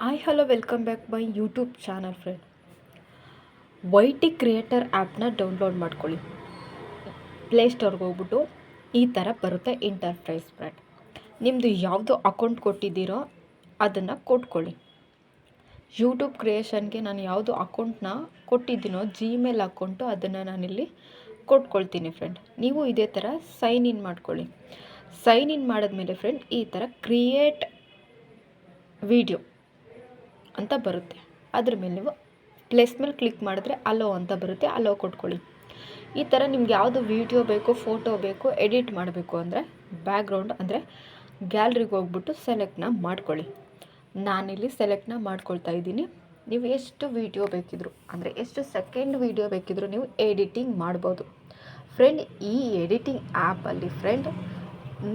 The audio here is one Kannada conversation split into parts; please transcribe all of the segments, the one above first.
Hi hello welcome back my YouTube channel friend Y T creator ಆ್ಯಪ್ನ ಡೌನ್ಲೋಡ್ ಮಾಡ್ಕೊಳ್ಳಿ. ಪ್ಲೇಸ್ಟೋರ್ಗೆ ಹೋಗ್ಬಿಟ್ಟು ಈ ಥರ ಬರುತ್ತೆ ಇಂಟರ್ಪ್ರೈಸ್ ಫ್ರೆಂಡ್ ನಿಮ್ಮದು ಯಾವುದು ಅಕೌಂಟ್ ಕೊಟ್ಟಿದ್ದೀರೋ ಅದನ್ನು ಕೊಟ್ಕೊಳ್ಳಿ. ಯೂಟ್ಯೂಬ್ ಕ್ರಿಯೇಷನ್ಗೆ ನಾನು ಯಾವುದು ಅಕೌಂಟ್ನ ಕೊಟ್ಟಿದ್ದೀನೋ ಜಿಮೇಲ್ ಅಕೌಂಟು ಅದನ್ನು ನಾನಿಲ್ಲಿ ಕೊಟ್ಕೊಳ್ತೀನಿ ಫ್ರೆಂಡ್ ನೀವು ಇದೇ ಥರ ಸೈನ್ ಇನ್ ಮಾಡ್ಕೊಳ್ಳಿ. ಸೈನ್ ಇನ್ ಮಾಡಿದ್ಮೇಲೆ ಫ್ರೆಂಡ್ ಈ ಥರ ಕ್ರಿಯೇಟ್ ವಿಡಿಯೋ ಅಂತ ಬರುತ್ತೆ. ಅದ್ರ ಮೇಲೆ ನೀವು ಪ್ಲೇಸ್ ಮೇಲೆ ಕ್ಲಿಕ್ ಮಾಡಿದ್ರೆ ಅಲೋ ಅಂತ ಬರುತ್ತೆ. ಅಲೋ ಕೊಟ್ಕೊಳ್ಳಿ. ಈ ಥರ ನಿಮ್ಗೆ ಯಾವುದು ವೀಡಿಯೋ ಬೇಕು ಫೋಟೋ ಬೇಕು ಎಡಿಟ್ ಮಾಡಬೇಕು ಅಂದರೆ ಬ್ಯಾಕ್ಗ್ರೌಂಡ್ ಅಂದರೆ ಗ್ಯಾಲ್ರಿಗೆ ಹೋಗ್ಬಿಟ್ಟು ಸೆಲೆಕ್ಟ್ನ ಮಾಡ್ಕೊಳ್ಳಿ. ನಾನಿಲ್ಲಿ ಸೆಲೆಕ್ಟ್ನ ಮಾಡ್ಕೊಳ್ತಾ ಇದ್ದೀನಿ. ನೀವು ಎಷ್ಟು ವೀಡಿಯೋ ಬೇಕಿದ್ರು, ಅಂದರೆ ಎಷ್ಟು ಸೆಕೆಂಡ್ ವೀಡಿಯೋ ಬೇಕಿದ್ರು ನೀವು ಎಡಿಟಿಂಗ್ ಮಾಡ್ಬೋದು. ಫ್ರೆಂಡ್ ಈ ಎಡಿಟಿಂಗ್ ಆ್ಯಪಲ್ಲಿ ಫ್ರೆಂಡ್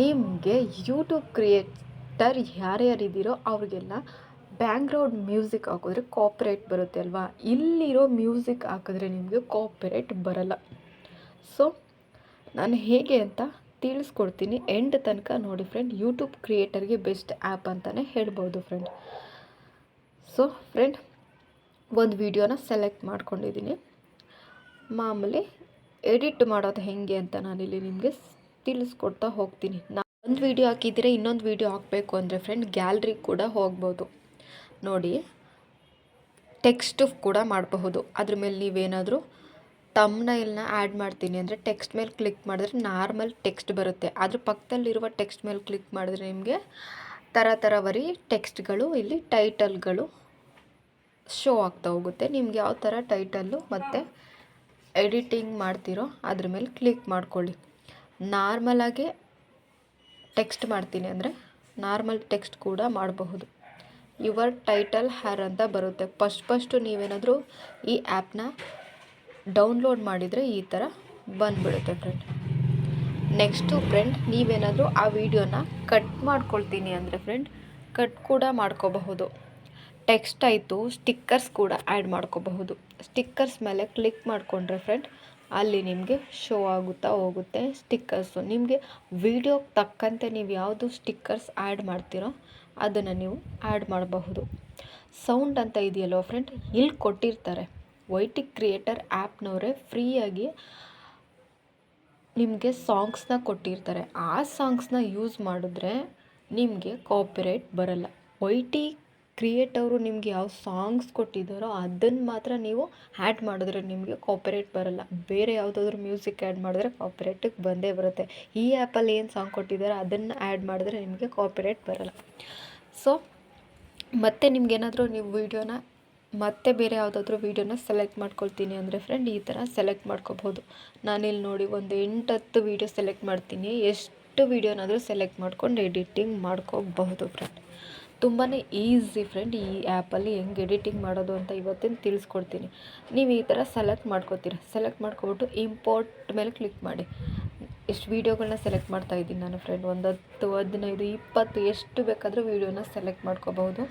ನಿಮಗೆ ಯೂಟ್ಯೂಬ್ ಕ್ರಿಯೇಟರ್ ಯಾರ್ಯಾರಿದ್ದೀರೋ ಅವ್ರಿಗೆಲ್ಲ ಬ್ಯಾಕ್ಗ್ರೌಂಡ್ ಮ್ಯೂಸಿಕ್ ಹಾಕಿದ್ರೆ ಕಾಪ್ರೇಟ್ ಬರುತ್ತೆ ಅಲ್ವಾ? ಇಲ್ಲಿರೋ ಮ್ಯೂಸಿಕ್ ಹಾಕಿದ್ರೆ ನಿಮಗೆ ಕಾಪ್ರೇಟ್ ಬರಲ್ಲ. ಸೊ ನಾನು ಹೇಗೆ ಅಂತ ತಿಳಿಸ್ಕೊಡ್ತೀನಿ. ಎಂಡ್ ತನಕ ನೋಡಿ ಫ್ರೆಂಡ್ ಯೂಟ್ಯೂಬ್ ಕ್ರಿಯೇಟರ್ಗೆ ಬೆಸ್ಟ್ ಆ್ಯಪ್ ಅಂತಲೇ ಹೇಳ್ಬೋದು ಫ್ರೆಂಡ್ ಸೊ ಫ್ರೆಂಡ್ ಒಂದು ವಿಡಿಯೋನ ಸೆಲೆಕ್ಟ್ ಮಾಡ್ಕೊಂಡಿದ್ದೀನಿ. ಮಾಮೂಲಿ ಎಡಿಟ್ ಮಾಡೋದು ಹೇಗೆ ಅಂತ ನಾನಿಲ್ಲಿ ನಿಮಗೆ ತಿಳಿಸ್ಕೊಡ್ತಾ ಹೋಗ್ತೀನಿ. ನಾ ಒಂದು ವೀಡಿಯೋ ಹಾಕಿದರೆ ಇನ್ನೊಂದು ವೀಡಿಯೋ ಹಾಕಬೇಕು ಅಂದರೆ ಫ್ರೆಂಡ್ ಗ್ಯಾಲ್ರಿ ಕೂಡ ಹೋಗ್ಬೋದು. ನೋಡಿ ಟೆಕ್ಸ್ಟು ಕೂಡ ಮಾಡಬಹುದು. ಅದ್ರ ಮೇಲೆ ನೀವೇನಾದರೂ ತಮ್ನೈಲ್ನ ಆ್ಯಡ್ ಮಾಡ್ತೀನಿ ಅಂದರೆ ಟೆಕ್ಸ್ಟ್ ಮೇಲೆ ಕ್ಲಿಕ್ ಮಾಡಿದ್ರೆ ನಾರ್ಮಲ್ ಟೆಕ್ಸ್ಟ್ ಬರುತ್ತೆ. ಅದ್ರ ಪಕ್ಕದಲ್ಲಿರುವ ಟೆಕ್ಸ್ಟ್ ಮೇಲೆ ಕ್ಲಿಕ್ ಮಾಡಿದ್ರೆ ನಿಮಗೆ ಥರ ಥರವರಿ ಟೆಕ್ಸ್ಟ್ಗಳು ಇಲ್ಲಿ ಟೈಟಲ್ಗಳು ಶೋ ಆಗ್ತಾ ಹೋಗುತ್ತೆ. ನಿಮ್ಗೆ ಯಾವ ಥರ ಟೈಟಲ್ಲು ಮತ್ತು ಎಡಿಟಿಂಗ್ ಮಾಡ್ತೀರೋ ಅದ್ರ ಮೇಲೆ ಕ್ಲಿಕ್ ಮಾಡ್ಕೊಳ್ಳಿ. ನಾರ್ಮಲಾಗೆ ಟೆಕ್ಸ್ಟ್ ಮಾಡ್ತೀನಿ ಅಂದರೆ ನಾರ್ಮಲ್ ಟೆಕ್ಸ್ಟ್ ಕೂಡ ಮಾಡಬಹುದು. ಯುವರ್ ಟೈಟಲ್ ಹ್ಯಾರ್ ಅಂತ ಬರುತ್ತೆ. ಫಸ್ಟ್, ಫಸ್ಟು ನೀವೇನಾದರೂ ಈ ಆ್ಯಪ್ನ ಡೌನ್ಲೋಡ್ ಮಾಡಿದರೆ ಈ ಥರ ಬಂದುಬಿಡುತ್ತೆ ಫ್ರೆಂಡ್ ನೆಕ್ಸ್ಟು ಫ್ರೆಂಡ್ ನೀವೇನಾದರೂ ಆ ವಿಡಿಯೋನ ಕಟ್ ಮಾಡ್ಕೊಳ್ತೀನಿ ಅಂದರೆ ಫ್ರೆಂಡ್ ಕಟ್ ಕೂಡ ಮಾಡ್ಕೋಬಹುದು. ಟೆಕ್ಸ್ಟ್ ಆಯಿತು ಸ್ಟಿಕ್ಕರ್ಸ್ ಕೂಡ ಆ್ಯಡ್ ಮಾಡ್ಕೋಬಹುದು. ಸ್ಟಿಕ್ಕರ್ಸ್ ಮೇಲೆ ಕ್ಲಿಕ್ ಮಾಡಿಕೊಂಡ್ರೆ ಫ್ರೆಂಡ್ ಅಲ್ಲಿ ನಿಮಗೆ ಶೋ ಆಗುತ್ತಾ ಹೋಗುತ್ತೆ ಸ್ಟಿಕ್ಕರ್ಸು ನಿಮಗೆ ವಿಡಿಯೋಗೆ ತಕ್ಕಂತೆ ನೀವು ಯಾವುದು ಸ್ಟಿಕ್ಕರ್ಸ್ ಆ್ಯಡ್ ಮಾಡ್ತೀರೋ ಅದನ್ನು ನೀವು ಆ್ಯಡ್ ಮಾಡಬಹುದು. ಸೌಂಡ್ ಅಂತ ಇದೆಯಲ್ಲೋ ಫ್ರೆಂಡ್ ಇಲ್ಲಿ ಕೊಟ್ಟಿರ್ತಾರೆ. ವೈಟಿಕ್ ಕ್ರಿಯೇಟರ್ ಆ್ಯಪ್ನವರೇ ಫ್ರೀಯಾಗಿ ನಿಮಗೆ ಸಾಂಗ್ಸ್ನ ಕೊಟ್ಟಿರ್ತಾರೆ. ಆ ಸಾಂಗ್ಸ್ನ ಯೂಸ್ ಮಾಡಿದ್ರೆ ನಿಮಗೆ ಕಾಪಿರೈಟ್ ಬರಲ್ಲ. ವೈಟಿ ಕ್ರಿಯೇಟವರು ನಿಮಗೆ ಯಾವ ಸಾಂಗ್ಸ್ ಕೊಟ್ಟಿದ್ದಾರೋ ಅದನ್ನು ಮಾತ್ರ ನೀವು ಆ್ಯಡ್ ಮಾಡಿದ್ರೆ ನಿಮಗೆ ಕಾಪಿರೈಟ್ ಬರಲ್ಲ. ಬೇರೆ ಯಾವುದಾದ್ರೂ ಮ್ಯೂಸಿಕ್ ಆ್ಯಡ್ ಮಾಡಿದ್ರೆ ಕಾಪಿರೈಟಿಗೆ ಬಂದೇ ಬರುತ್ತೆ. ಈ ಆ್ಯಪಲ್ಲಿ ಏನು ಸಾಂಗ್ ಕೊಟ್ಟಿದ್ದಾರೋ ಅದನ್ನು ಆ್ಯಡ್ ಮಾಡಿದ್ರೆ ನಿಮಗೆ ಕಾಪಿರೈಟ್ ಬರಲ್ಲ. ಸೊ ಮತ್ತೆ ನಿಮ್ಗೇನಾದರೂ ನೀವು ವೀಡಿಯೋನ ಮತ್ತೆ ಬೇರೆ ಯಾವುದಾದ್ರೂ ವೀಡಿಯೋನ ಸೆಲೆಕ್ಟ್ ಮಾಡ್ಕೊಳ್ತೀನಿ ಅಂದರೆ ಫ್ರೆಂಡ್ ಈ ಥರ ಸೆಲೆಕ್ಟ್ ಮಾಡ್ಕೋಬೋದು. ನಾನಿಲ್ಲಿ ನೋಡಿ ಒಂದು ಎಂಟು ಹತ್ತು ವೀಡಿಯೋ ಸೆಲೆಕ್ಟ್ ಮಾಡ್ತೀನಿ. ಎಷ್ಟು ವೀಡಿಯೋನಾದರೂ ಸೆಲೆಕ್ಟ್ ಮಾಡ್ಕೊಂಡು ಎಡಿಟಿಂಗ್ ಮಾಡ್ಕೋಬಹುದು ಫ್ರೆಂಡ್ ತುಂಬಾ ಈಸಿ ಫ್ರೆಂಡ್ ಈ ಆ್ಯಪಲ್ಲಿ ಹೆಂಗೆ ಎಡಿಟಿಂಗ್ ಮಾಡೋದು ಅಂತ ಇವತ್ತಿನ ತಿಳಿಸ್ಕೊಡ್ತೀನಿ. ನೀವು ಈ ಥರ ಸೆಲೆಕ್ಟ್ ಮಾಡ್ಕೋತೀರ. ಸೆಲೆಕ್ಟ್ ಮಾಡ್ಕೊಬಿಟ್ಟು ಇಂಪೋರ್ಟ್ ಮೇಲೆ ಕ್ಲಿಕ್ ಮಾಡಿ. ಎಷ್ಟು ವೀಡಿಯೋಗಳನ್ನ ಸೆಲೆಕ್ಟ್ ಮಾಡ್ತಾ ಇದ್ದೀನಿ ನಾನು ಫ್ರೆಂಡ್ ಒಂದು ಹತ್ತು, ಹದಿನೈದು, ಇಪ್ಪತ್ತು, ಎಷ್ಟು ಬೇಕಾದರೂ ವೀಡಿಯೋನ ಸೆಲೆಕ್ಟ್ ಮಾಡ್ಕೋಬಹುದು.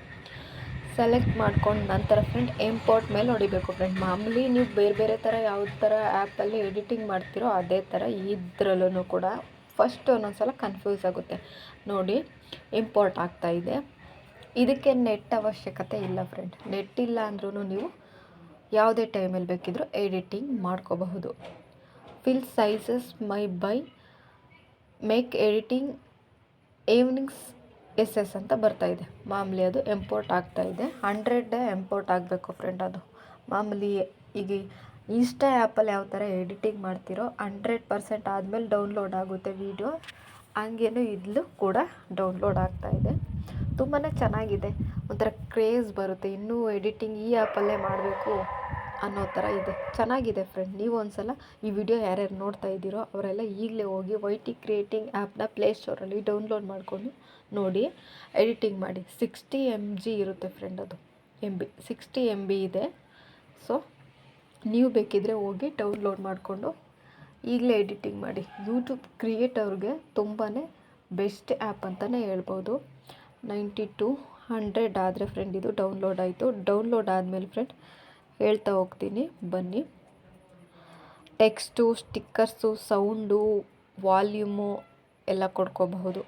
ಸೆಲೆಕ್ಟ್ ಮಾಡ್ಕೊಂಡು ನಂತರ ಫ್ರೆಂಡ್ ಇಂಪೋರ್ಟ್ ಮೇಲೆ ಹೊಡಿಬೇಕು ಫ್ರೆಂಡ್ ಮಾಮೂಲಿ ನೀವು ಬೇರೆ ಬೇರೆ ಥರ ಯಾವ ಥರ ಆ್ಯಪಲ್ಲಿ ಎಡಿಟಿಂಗ್ ಮಾಡ್ತಿರೋ ಅದೇ ಥರ ಇದ್ರಲ್ಲೂ ಕೂಡ ಫಸ್ಟ್ ಒಂದೊಂದು ಸಲ ಕನ್ಫ್ಯೂಸ್ ಆಗುತ್ತೆ. ನೋಡಿ ಇಂಪೋರ್ಟ್ ಆಗ್ತಾ ಇದೆ. ಇದಕ್ಕೆ ನೆಟ್ ಅವಶ್ಯಕತೆ ಇಲ್ಲ ಫ್ರೆಂಡ್ ನೆಟ್ ಇಲ್ಲ ಅಂದ್ರೂ ನೀವು ಯಾವುದೇ ಟೈಮಲ್ಲಿ ಬೇಕಿದ್ರೂ ಎಡಿಟಿಂಗ್ ಮಾಡ್ಕೋಬಹುದು. Fill sizes my by make editing evenings S S ಅಂತ ಇದೆ. ಮಾಮೂಲಿ ಅದು ಎಂಪೋರ್ಟ್ ಆಗ್ತಾಯಿದೆ ಹಂಡ್ರೆಡ್ ಎಂಪೋರ್ಟ್ ಆಗಬೇಕು ಫ್ರೆಂಡ್ ಅದು. ಮಾಮೂಲಿ ಈಗ ಇನ್ಸ್ಟಾ ಆ್ಯಪಲ್ಲಿ ಯಾವ ಥರ ಎಡಿಟಿಂಗ್ ಮಾಡ್ತಿರೋ ಹಂಡ್ರೆಡ್ ಪರ್ಸೆಂಟ್ ಆದಮೇಲೆ ಡೌನ್ಲೋಡ್ ಆಗುತ್ತೆ ವೀಡಿಯೋ ಹಂಗೇನು ಇದ್ಲು ಕೂಡ ಡೌನ್ಲೋಡ್ ಆಗ್ತಾಯಿದೆ ತುಂಬಾ ಚೆನ್ನಾಗಿದೆ. ಒಂಥರ ಕ್ರೇಜ್ ಬರುತ್ತೆ. ಇನ್ನೂ ಎಡಿಟಿಂಗ್ ಈ ಆ್ಯಪಲ್ಲೇ ಮಾಡಬೇಕು. ಅನ್ನೋ ಥರ ಇದೆ. ಚೆನ್ನಾಗಿದೆ ಫ್ರೆಂಡ್ ನೀವು ಒಂದು ಸಲ ಈ ವಿಡಿಯೋ ಯಾರ್ಯಾರು ನೋಡ್ತಾ ಇದ್ದೀರೋ ಅವರೆಲ್ಲ ಈಗಲೇ ಹೋಗಿ ವೈ ಟಿ ಕ್ರಿಯೇಟಿಂಗ್ ಆ್ಯಪ್ನ ಪ್ಲೇಸ್ಟೋರಲ್ಲಿ ಡೌನ್ಲೋಡ್ ಮಾಡಿಕೊಂಡು ನೋಡಿ ಎಡಿಟಿಂಗ್ ಮಾಡಿ. ಸಿಕ್ಸ್ಟಿ ಎಂ ಜಿ ಇರುತ್ತೆ ಫ್ರೆಂಡ್ ಅದು. M B sixty M B ಇದೆ. ಸೊ ನೀವು ಬೇಕಿದ್ದರೆ ಹೋಗಿ ಡೌನ್ಲೋಡ್ ಮಾಡಿಕೊಂಡು ಈಗಲೇ ಎಡಿಟಿಂಗ್ ಮಾಡಿ. ಯೂಟ್ಯೂಬ್ ಕ್ರಿಯೇಟರ್ಗೆ ತುಂಬಾ ಬೆಸ್ಟ್ ಆ್ಯಪ್ ಅಂತಲೇ ಹೇಳ್ಬೋದು. ನೈಂಟಿ ಟು ಹಂಡ್ರೆಡ್ ಆದರೆ ಫ್ರೆಂಡ್ ಇದು ಡೌನ್ಲೋಡ್ ಆಯಿತು. ಡೌನ್ಲೋಡ್ ಆದಮೇಲೆ ಫ್ರೆಂಡ್ ಹೇಳ್ತಾ ಹೋಗ್ತೀನಿ. ಬನ್ನಿ. ಟೆಕ್ಸ್ಟು, ಸ್ಟಿಕ್ಕರ್ಸು, ಸೌಂಡು, ವಾಲ್ಯೂಮು ಎಲ್ಲ ಕೊಡ್ಕೋಬಹುದು.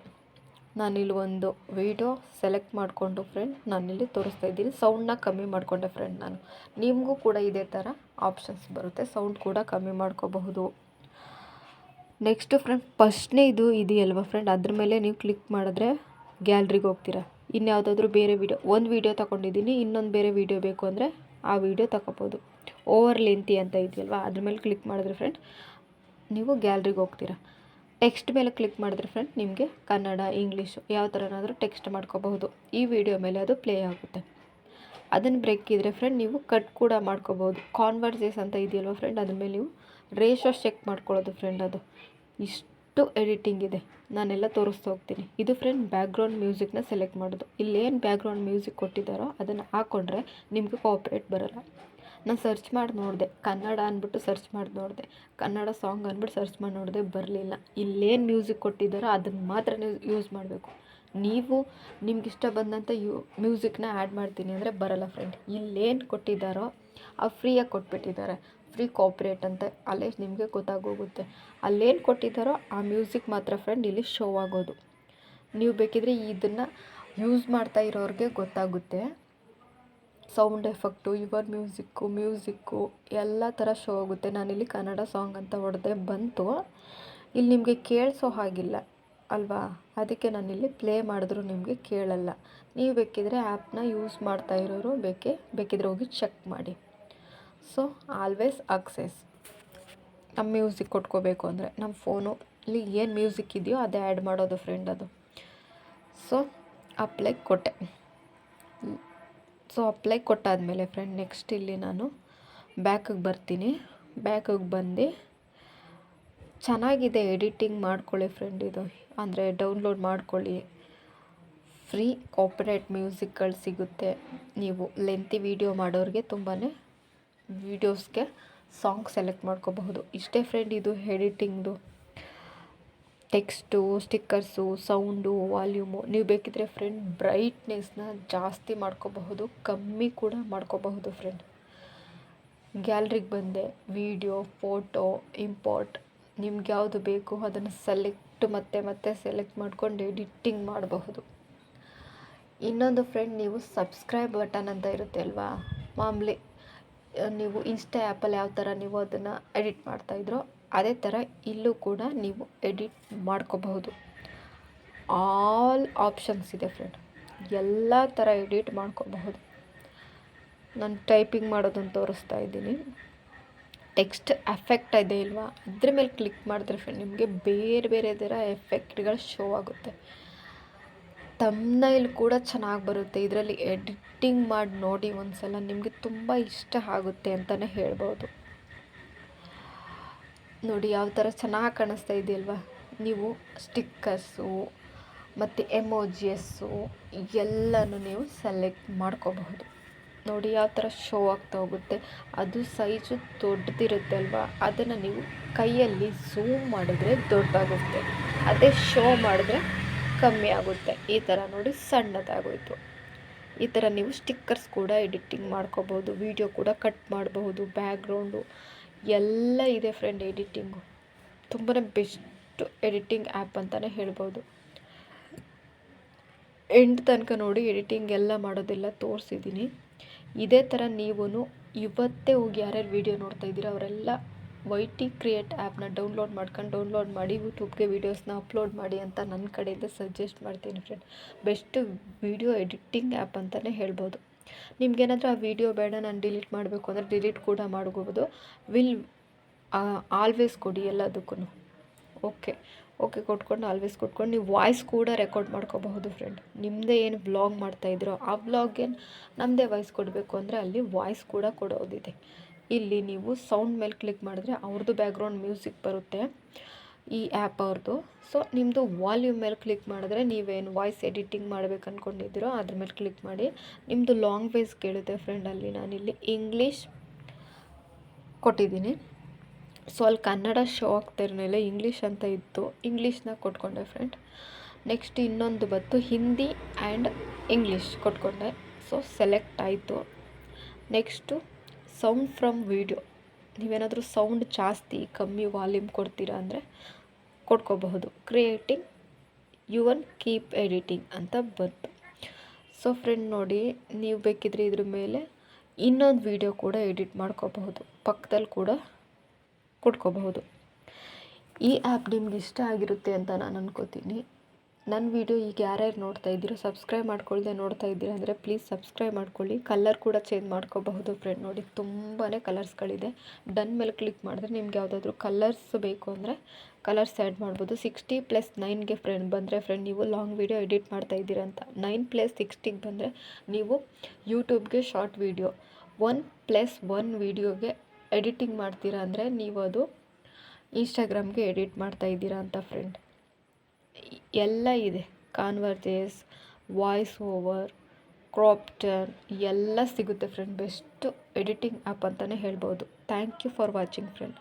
ನಾನಿಲ್ಲಿ ಒಂದು ವಿಡಿಯೋ ಸೆಲೆಕ್ಟ್ ಮಾಡಿಕೊಂಡು ಫ್ರೆಂಡ್ ನಾನಿಲ್ಲಿ ತೋರಿಸ್ತಾ ಇದ್ದೀನಿ. ಸೌಂಡನ್ನ ಕಮ್ಮಿ ಮಾಡಿಕೊಂಡೆ ಫ್ರೆಂಡ್ ನಾನು. ನಿಮಗೂ ಕೂಡ ಇದೇ ಥರ ಆಪ್ಷನ್ಸ್ ಬರುತ್ತೆ. ಸೌಂಡ್ ಕೂಡ ಕಮ್ಮಿ ಮಾಡ್ಕೋಬಹುದು. ನೆಕ್ಸ್ಟು ಫ್ರೆಂಡ್, ಫಸ್ಟ್ನೇ ಇದು ಇದೆಯಲ್ವ ಫ್ರೆಂಡ್? ಅದ್ರ ಮೇಲೆ ನೀವು ಕ್ಲಿಕ್ ಮಾಡಿದ್ರೆ ಗ್ಯಾಲ್ರಿಗೆ ಹೋಗ್ತೀರಾ. ಇನ್ಯಾವುದಾದ್ರೂ ಬೇರೆ ವೀಡಿಯೋ, ಒಂದು ವೀಡಿಯೋ ತೊಗೊಂಡಿದ್ದೀನಿ, ಇನ್ನೊಂದು ಬೇರೆ ವೀಡಿಯೋ ಬೇಕು ಅಂದರೆ ಆ ವಿಡಿಯೋ ತಗೋಬೋದು. ಓವರ್ ಲೆಂತಿ ಅಂತ ಇದೆಯಲ್ವ? ಅದ್ರ ಮೇಲೆ ಕ್ಲಿಕ್ ಮಾಡಿದ್ರೆ ಫ್ರೆಂಡ್ ನೀವು ಗ್ಯಾಲ್ರಿಗೆ ಹೋಗ್ತೀರಾ. ಟೆಕ್ಸ್ಟ್ ಮೇಲೆ ಕ್ಲಿಕ್ ಮಾಡಿದ್ರೆ ಫ್ರೆಂಡ್ ನಿಮಗೆ ಕನ್ನಡ ಇಂಗ್ಲೀಷು ಯಾವ ಥರನಾದರೂ ಟೆಕ್ಸ್ಟ್ ಮಾಡ್ಕೋಬಹುದು. ಈ ವಿಡಿಯೋ ಮೇಲೆ ಅದು ಪ್ಲೇ ಆಗುತ್ತೆ. ಅದನ್ನು ಬ್ರೇಕ್ ಇದ್ದರೆ ಫ್ರೆಂಡ್ ನೀವು ಕಟ್ ಕೂಡ ಮಾಡ್ಕೋಬೋದು ಕಾನ್ವರ್ಸೇಸ್ ಅಂತ ಇದೆಯಲ್ವ ಫ್ರೆಂಡ್ ಅದ್ರ ಮೇಲೆ ನೀವು ರೇಷೋ ಚೆಕ್ ಮಾಡ್ಕೊಳ್ಳೋದು ಫ್ರೆಂಡ್ ಅದು. ಇಷ್ಟು ಎಡಿಟಿಂಗ್ ಇದೆ. ನಾನೆಲ್ಲ ತೋರಿಸ್ತಾ ಹೋಗ್ತೀನಿ. ಇದು ಫ್ರೆಂಡ್ ಬ್ಯಾಕ್ಗ್ರೌಂಡ್ ಮ್ಯೂಸಿಕ್ನ ಸೆಲೆಕ್ಟ್ ಮಾಡೋದು. ಇಲ್ಲೇನು ಬ್ಯಾಕ್ಗ್ರೌಂಡ್ ಮ್ಯೂಸಿಕ್ ಕೊಟ್ಟಿದ್ದಾರೋ ಅದನ್ನು ಹಾಕ್ಕೊಂಡ್ರೆ ನಿಮಗೆ ಕಾಪ್ರೇಟ್ ಬರೋಲ್ಲ. ನಾನು ಸರ್ಚ್ ಮಾಡಿ ನೋಡಿದೆ. ಕನ್ನಡ ಅಂದ್ಬಿಟ್ಟು ಸರ್ಚ್ ಮಾಡಿ ನೋಡಿದೆ. ಕನ್ನಡ ಸಾಂಗ್ ಅಂದ್ಬಿಟ್ಟು ಸರ್ಚ್ ಮಾಡಿ ನೋಡಿದೆ, ಬರಲಿಲ್ಲ. ಇಲ್ಲೇನು ಮ್ಯೂಸಿಕ್ ಕೊಟ್ಟಿದ್ದಾರೋ ಅದನ್ನು ಮಾತ್ರ ಯೂಸ್ ಮಾಡಬೇಕು. ನೀವು ನಿಮ್ಗೆ ಇಷ್ಟ ಬಂದಂಥ ಯೂ ಮ್ಯೂಸಿಕ್ನ ಆ್ಯಡ್ ಮಾಡ್ತೀನಿ ಅಂದರೆ ಬರಲ್ಲ ಫ್ರೆಂಡ್ ಇಲ್ಲೇನು ಕೊಟ್ಟಿದ್ದಾರೋ, ಆ ಫ್ರೀಯಾಗಿ ಕೊಟ್ಬಿಟ್ಟಿದ್ದಾರೆ. ಫ್ರೀ ಕಾಪ್ರೇಟ್ ಅಂತ ಅಲ್ಲೇ ನಿಮಗೆ ಗೊತ್ತಾಗೋಗುತ್ತೆ. ಅಲ್ಲೇನು ಕೊಟ್ಟಿದ್ದಾರೋ ಆ ಮ್ಯೂಸಿಕ್ ಮಾತ್ರ ಫ್ರೆಂಡ್ ಇಲ್ಲಿ ಶೋ ಆಗೋದು. ನೀವು ಬೇಕಿದ್ರೆ ಇದನ್ನು ಯೂಸ್ ಮಾಡ್ತಾ ಇರೋರಿಗೆ ಗೊತ್ತಾಗುತ್ತೆ. Sound effect your music music ಎಲ್ಲ ಥರ ಶೋ ಆಗುತ್ತೆ. ನಾನಿಲ್ಲಿ ಕನ್ನಡ ಸಾಂಗ್ ಅಂತ ಹೊಡೆದೆ ಬಂತು. ಇಲ್ಲಿ ನಿಮಗೆ ಕೇಳಿಸೋ ಹಾಗಿಲ್ಲ, ಅಲ್ವಾ? ಅದಕ್ಕೆ ನಾನಿಲ್ಲಿ ಪ್ಲೇ ಮಾಡಿದ್ರು ನಿಮಗೆ ಕೇಳಲ್ಲ. ನೀವು ಬೇಕಿದ್ರೆ ಆ್ಯಪ್ನ ಯೂಸ್ ಮಾಡ್ತಾ ಇರೋರು ಬೇಕೇ, ಬೇಕಿದ್ರೆ ಹೋಗಿ ಚೆಕ್ ಮಾಡಿ. ಸೊ ಆಲ್ವೇಸ್ ಅಕ್ಸೆಸ್ ನಮ್ಮ ಮ್ಯೂಸಿಕ್ ಕೊಟ್ಕೋಬೇಕು ಅಂದರೆ ನಮ್ಮ ಫೋನು ಇಲ್ಲಿ ಏನು ಮ್ಯೂಸಿಕ್ ಇದೆಯೋ ಅದೇ ಆ್ಯಡ್ ಮಾಡೋದು ಫ್ರೆಂಡ್ ಅದು. ಸೊ ಅಪ್ಲೈ ಕೊಟ್ಟೆ. ಸೊ ಅಪ್ಲೈ ಕೊಟ್ಟಾದಮೇಲೆ ಫ್ರೆಂಡ್ ನೆಕ್ಸ್ಟ್ ಇಲ್ಲಿ ನಾನು ಬ್ಯಾಕಿಗೆ ಬರ್ತೀನಿ. ಬ್ಯಾಕಿಗೆ ಬಂದು ಚೆನ್ನಾಗಿದೆ ಎಡಿಟಿಂಗ್ ಮಾಡ್ಕೊಳ್ಳಿ ಫ್ರೆಂಡ್ ಇದು. ಅಂದರೆ ಡೌನ್ಲೋಡ್ ಮಾಡ್ಕೊಳ್ಳಿ. ಫ್ರೀ ಕಾಪರೇಟ್ ಮ್ಯೂಸಿಕ್ಗಳು ಸಿಗುತ್ತೆ. ನೀವು ಲೆಂತಿ ವೀಡಿಯೋ ಮಾಡೋರಿಗೆ ತುಂಬಾ ವೀಡಿಯೋಸ್ಗೆ ಸಾಂಗ್ ಸೆಲೆಕ್ಟ್ ಮಾಡ್ಕೋಬಹುದು. ಇಷ್ಟೇ ಫ್ರೆಂಡ್ ಇದು ಎಡಿಟಿಂಗ್ದು ಟೆಕ್ಸ್ಟು ಸ್ಟಿಕ್ಕರ್ಸು ಸೌಂಡು ವಾಲ್ಯೂಮು ನೀವು ಬೇಕಿದ್ರೆ ಫ್ರೆಂಡ್ ಬ್ರೈಟ್ನೆಸ್ನ ಜಾಸ್ತಿ ಮಾಡ್ಕೋಬಹುದು, ಕಮ್ಮಿ ಕೂಡ ಮಾಡ್ಕೋಬಹುದು ಫ್ರೆಂಡ್ ಗ್ಯಾಲ್ರಿಗೆ ಬಂದೆ ವೀಡಿಯೋ ಫೋಟೋ ಇಂಪೋರ್ಟ್ ನಿಮ್ಗೆ ಯಾವುದು ಬೇಕು ಅದನ್ನು ಸೆಲೆಕ್ಟ್ ಮತ್ತೆ ಮತ್ತೆ ಸೆಲೆಕ್ಟ್ ಮಾಡ್ಕೊಂಡು ಎಡಿಟಿಂಗ್ ಮಾಡಬಹುದು. ಇನ್ನೊಂದು ಫ್ರೆಂಡ್ ನೀವು ಸಬ್ಸ್ಕ್ರೈಬ್ ಬಟನ್ ಅಂತ ಇರುತ್ತೆ ಅಲ್ವಾ? ಮಾಮೂಲಿ. ನೀವು ಇನ್ಸ್ಟಾ ಆ್ಯಪಲ್ಲಿ ಯಾವ ಥರ ನೀವು ಅದನ್ನು ಎಡಿಟ್ ಮಾಡ್ತಾಯಿದ್ರೋ ಅದೇ ಥರ ಇಲ್ಲೂ ಕೂಡ ನೀವು ಎಡಿಟ್ ಮಾಡ್ಕೋಬಹುದು. ಆಲ್ ಆಪ್ಷನ್ಸ್ ಇದೆ ಫ್ರೆಂಡ್ ಎಲ್ಲ ಥರ ಎಡಿಟ್ ಮಾಡ್ಕೋಬಹುದು. ನಾನು ಟೈಪಿಂಗ್ ಮಾಡೋದನ್ನು ತೋರಿಸ್ತಾ ಇದ್ದೀನಿ. ಟೆಕ್ಸ್ಟ್ ಎಫೆಕ್ಟ್ ಇದೆ ಇಲ್ವಾ? ಅದ್ರ ಮೇಲೆ ಕ್ಲಿಕ್ ಮಾಡಿದ್ರೆ ಫ್ರೆಂಡ್ ನಿಮಗೆ ಬೇರೆ ಬೇರೆ ಥರ ಎಫೆಕ್ಟ್ಗಳು ಶೋ ಆಗುತ್ತೆ. ತಮ್ನೈಲ್ ಕೂಡ ಚೆನ್ನಾಗಿ ಬರುತ್ತೆ. ಇದರಲ್ಲಿ ಎಡಿಟಿಂಗ್ ಮಾಡಿ ನೋಡಿ ಒಂದು ಸಲ ನಿಮಗೆ ತುಂಬ ಇಷ್ಟ ಆಗುತ್ತೆ ಅಂತಲೇ ಹೇಳ್ಬೋದು. ನೋಡಿ, ಯಾವ ಥರ ಚೆನ್ನಾಗಿ ಕಾಣಿಸ್ತಾ ಇದೆಯಲ್ವಾ? ನೀವು ಸ್ಟಿಕ್ಕರ್ಸು ಮತ್ತು ಎಮೋಜಿಯಸ್ಸು ಎಲ್ಲನೂ ನೀವು ಸೆಲೆಕ್ಟ್ ಮಾಡ್ಕೋಬಹುದು. ನೋಡಿ, ಯಾವ ಥರ ಶೋ ಆಗ್ತಾ ಹೋಗುತ್ತೆ. ಅದು ಸೈಜು ದೊಡ್ಡದಿರುತ್ತೆ ಅಲ್ವಾ ಅದನ್ನು ನೀವು ಕೈಯಲ್ಲಿ ಝೂಮ್ ಮಾಡಿದ್ರೆ ದೊಡ್ಡದಾಗುತ್ತೆ. ಅದೇ ಶೋ ಮಾಡಿದ್ರೆ ಕಮ್ಮಿ ಆಗುತ್ತೆ. ಈ ಥರ ನೋಡಿ ಸಣ್ಣದಾಗೋಯ್ತು. ಈ ಥರ ನೀವು ಸ್ಟಿಕ್ಕರ್ಸ್ ಕೂಡ ಎಡಿಟಿಂಗ್ ಮಾಡ್ಕೋಬೋದು, ವಿಡಿಯೋ ಕೂಡ ಕಟ್ ಮಾಡಬಹುದು ಬ್ಯಾಕ್ಗ್ರೌಂಡು ಎಲ್ಲ ಇದೆ ಫ್ರೆಂಡ್ ಎಡಿಟಿಂಗು. ತುಂಬಾ ಬೆಸ್ಟ್ ಎಡಿಟಿಂಗ್ ಆ್ಯಪ್ ಅಂತಲೇ ಹೇಳ್ಬೋದು. ಎಂಡ್ ತನಕ ನೋಡಿ ಎಡಿಟಿಂಗ್ ಎಲ್ಲ ಮಾಡೋದೆಲ್ಲ ತೋರಿಸಿದ್ದೀನಿ. ಇದೇ ಥರ ನೀವು ಇವತ್ತೇ ಹೋಗಿ ಯಾರ್ಯಾರು ವೀಡಿಯೋ ನೋಡ್ತಾ ಇದ್ದೀರೋ ಅವರೆಲ್ಲ ವೈ ಟಿ ಕ್ರಿಯೇಟ್ ಆ್ಯಪ್ನ ಡೌನ್ಲೋಡ್ ಮಾಡ್ಕೊಂಡು ಡೌನ್ಲೋಡ್ ಮಾಡಿ ಯೂಟ್ಯೂಬ್ಗೆ ವೀಡಿಯೋಸ್ನ ಅಪ್ಲೋಡ್ ಮಾಡಿ ಅಂತ ನನ್ನ ಕಡೆಯಿಂದ ಸಜೆಸ್ಟ್ ಮಾಡ್ತೀನಿ friend. Best video editing app ಅಂತಲೇ ಹೇಳ್ಬೋದು. ನಿಮ್ಗೇನಾದರೂ ಆ ವೀಡಿಯೋ ಬೇಡ, ನಾನು ಡಿಲೀಟ್ ಮಾಡಬೇಕು ಅಂದರೆ ಡಿಲೀಟ್ ಕೂಡ ಮಾಡ್ಕೋಬೋದು ವಿಲ್ ಆಲ್ವೇಸ್ ಕೊಡಿ ಎಲ್ಲದಕ್ಕೂ ಓಕೆ. ಓಕೆ, ಕೊಟ್ಕೊಂಡು ಆಲ್ವೇಸ್ ಕೊಟ್ಕೊಂಡು ನೀವು ವಾಯ್ಸ್ ಕೂಡ ರೆಕಾರ್ಡ್ ಮಾಡ್ಕೋಬಹುದು ಫ್ರೆಂಡ್. ನಿಮ್ಮದೇ ಏನು ವ್ಲಾಗ್ ಮಾಡ್ತಾಯಿದ್ರೋ ಆ ವ್ಲಾಗ್ಗೆ ನಮ್ಮದೇ ವಾಯ್ಸ್ ಕೊಡಬೇಕು ಅಂದರೆ ಅಲ್ಲಿ ವಾಯ್ಸ್ ಕೂಡ ಕೊಡೋದಿದೆ. ಇಲ್ಲಿ ನೀವು ಸೌಂಡ್ ಮೇಲೆ ಕ್ಲಿಕ್ ಮಾಡಿದ್ರೆ ಅವ್ರದ್ದು ಬ್ಯಾಕ್ಗ್ರೌಂಡ್ ಮ್ಯೂಸಿಕ್ ಬರುತ್ತೆ, ಈ ಆ್ಯಪ್ ಅವ್ರದ್ದು ಸೊ ನಿಮ್ಮದು ವಾಲ್ಯೂಮ್ ಮೇಲೆ ಕ್ಲಿಕ್ ಮಾಡಿದ್ರೆ ನೀವೇನು ವಾಯ್ಸ್ ಎಡಿಟಿಂಗ್ ಮಾಡ್ಬೇಕು ಅಂದ್ಕೊಂಡಿದ್ದೀರೋ ಅದ್ರ ಮೇಲೆ ಕ್ಲಿಕ್ ಮಾಡಿ. ನಿಮ್ಮದು ಲಾಂಗ್ವೇಜ್ ಕೇಳುತ್ತೆ ಫ್ರೆಂಡ್ ಅಲ್ಲಿ ನಾನಿಲ್ಲಿ. ಇಂಗ್ಲೀಷ್ ಕೊಟ್ಟಿದ್ದೀನಿ. ಸೊ ಅಲ್ಲಿ ಕನ್ನಡ ಶೋ ಆಗ್ತಿರಲಿಲ್ಲ ಇಂಗ್ಲೀಷ್ ಅಂತ ಇತ್ತು. ಇಂಗ್ಲೀಷ್ನ ಕೊಟ್ಕೊಂಡೆ ಫ್ರೆಂಡ್ ನೆಕ್ಸ್ಟ್ ಇನ್ನೊಂದು ಬಂತು ಹಿಂದಿ ಆ್ಯಂಡ್ ಇಂಗ್ಲೀಷ್ ಕೊಟ್ಕೊಂಡೆ. ಸೊ ಸೆಲೆಕ್ಟ್ ಆಯಿತು. Next sound from video. ನೀವೇನಾದರೂ ಸೌಂಡ್ ಜಾಸ್ತಿ ಕಮ್ಮಿ ವಾಲ್ಯೂಮ್ ಕೊಡ್ತೀರಾ ಅಂದರೆ ಕೊಟ್ಕೋಬಹುದು. Creating you one keep editing ಅಂತ ಬಂತು. ಸೊ ಫ್ರೆಂಡ್ ನೋಡಿ, ನೀವು ಬೇಕಿದ್ರೆ ಇದ್ರ ಮೇಲೆ ಇನ್ನೊಂದು ವಿಡಿಯೋ ಕೂಡ ಎಡಿಟ್ ಮಾಡ್ಕೋಬಹುದು. ಪಕ್ಕದಲ್ಲಿ ಕೂಡ ಕೊಟ್ಕೋಬಹುದು. ಈ ಆ್ಯಪ್ ನಿಮ್ಗೆ ಇಷ್ಟ ಆಗಿರುತ್ತೆ ಅಂತ ನಾನು ಅನ್ಕೋತೀನಿ. ನನ್ನ ವೀಡಿಯೋ ಈಗ ಯಾರ್ಯಾರು ನೋಡ್ತಾ ಇದ್ದೀರೋ ಸಬ್ಸ್ಕ್ರೈಬ್ ಮಾಡ್ಕೊಳ್ಳದೆ ನೋಡ್ತಾ ಇದ್ದೀರಾ ಅಂದರೆ ಪ್ಲೀಸ್ ಸಬ್ಸ್ಕ್ರೈಬ್ ಮಾಡ್ಕೊಳ್ಳಿ. ಕಲರ್ ಕೂಡ ಚೇಂಜ್ ಮಾಡ್ಕೋಬಹುದು ಫ್ರೆಂಡ್ ನೋಡಿ ತುಂಬಾ ಕಲರ್ಸ್ಗಳಿದೆ ಡನ್ ಮೇಲೆ ಕ್ಲಿಕ್ ಮಾಡಿದ್ರೆ ನಿಮ್ಗೆ ಯಾವುದಾದ್ರೂ ಕಲರ್ಸ್ ಬೇಕು ಅಂದರೆ ಕಲರ್ಸ್ ಆ್ಯಡ್ ಮಾಡ್ಬೋದು. ಸಿಕ್ಸ್ಟಿ ಪ್ಲಸ್ ನೈನ್ಗೆ ಫ್ರೆಂಡ್ ಬಂದರೆ ಫ್ರೆಂಡ್ ನೀವು ಲಾಂಗ್ ವೀಡಿಯೋ ಎಡಿಟ್ ಮಾಡ್ತಾ ಇದ್ದೀರಾ ಅಂತ. ನೈನ್ ಪ್ಲಸ್ ಸಿಕ್ಸ್ಟಿಗೆ ಬಂದರೆ ನೀವು ಯೂಟ್ಯೂಬ್ಗೆ short video one plus one ವೀಡಿಯೋಗೆ editing ಮಾಡ್ತೀರಾ ಅಂದರೆ ನೀವು ಅದು ಇನ್ಸ್ಟಾಗ್ರಾಮ್ಗೆ ಎಡಿಟ್ ಮಾಡ್ತಾ ಇದ್ದೀರಾ ಅಂತ ಫ್ರೆಂಡ್ ಎಲ್ಲ ಇದೆ. ಕಾನ್ವರ್ಜೇಸ್ ವಾಯ್ಸ್ ಓವರ್ ಕ್ರಾಪ್ಟನ್ ಎಲ್ಲ ಸಿಗುತ್ತೆ ಫ್ರೆಂಡ್ ಬೆಸ್ಟ್ ಎಡಿಟಿಂಗ್ ಆ್ಯಪ್ ಅಂತಲೇ ಹೇಳ್ಬೋದು. Thank you for watching friend